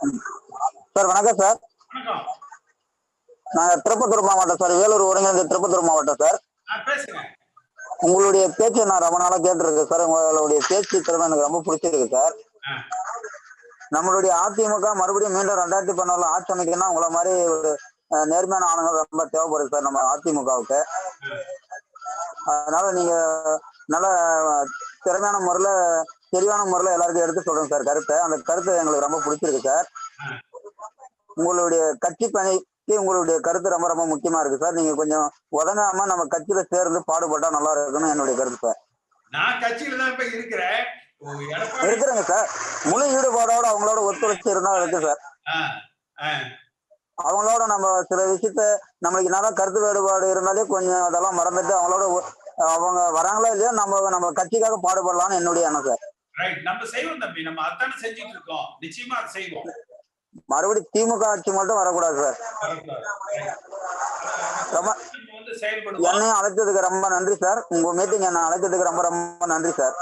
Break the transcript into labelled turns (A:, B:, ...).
A: Sir வணக்கம் sir. நாங்க திருப்பத்தூர் மாவட்டம் சார் வேலூர் ஒருங்கிணைந்த திருப்பத்தூர் மாவட்டம் சார். உங்களுடைய பேச்சை நான் ரொம்ப நாளா கேட்டிருக்கேன் சார். உங்களுடைய பேச்சு திறமை எனக்கு ரொம்ப பிடிச்சிருக்கு சார். நம்மளுடைய அதிமுக மறுபடியும் மீண்டும் ரெண்டாயிரத்தி பதினாறுல ஆட்சி அமைக்கணும்னா உங்களை மாதிரி ஒரு நேர்மையான ஆளுங்க ரொம்ப தேவைப்படுது சார் நம்ம அதிமுகவுக்கு. அதனால நீங்க நல்ல திறமையான முறையில தெளிவான முறையில எல்லாருக்கும் எடுத்து சொல்றேன் சார் கருத்தை. அந்த கருத்து எங்களுக்கு ரொம்ப பிடிச்சிருக்கு சார். உங்களுடைய கட்சி பணிக்கு உங்களுடைய கருத்து ரொம்ப ரொம்ப முக்கியமா இருக்கு சார். நீங்க கொஞ்சம் உதங்காம நம்ம கட்சியில சேர்ந்து பாடுபட்டா நல்லா இருக்கும்னு என்னுடைய கருத்து சார்.
B: நான் கட்சியில தான் இப்ப இருக்கிறேன்.
A: இருக்கிறேங்க சார். முழு ஈடுபாடோட அவங்களோட ஒத்துழைச்சு இருந்தா இருக்கு சார். அவங்களோட நம்ம சில விஷயத்த நம்மளுக்கு என்னதான் கருத்து வேறுபாடு இருந்தாலே கொஞ்சம் அதெல்லாம் மறந்துட்டு அவங்களோட அவங்க வராங்களோ இல்லையோ நம்ம நம்ம கட்சிக்காக பாடுபடலாம்னு என்னுடைய எண்ணம் சார்.
B: ரைட் நம்ம செய்வோம் தம்பி. நம்ம அதானே செஞ்சுட்டு இருக்கோம். நிச்சயமா அதை செய்வோம்.
A: மறுபடியும் திமுக ஆட்சி மட்டும் வரக்கூடாது சார். ரொம்ப என்னையும் அழைத்ததுக்கு ரொம்ப நன்றி சார். உங்க மீட்டிங் என்ன அழைத்ததுக்கு ரொம்ப ரொம்ப நன்றி சார்.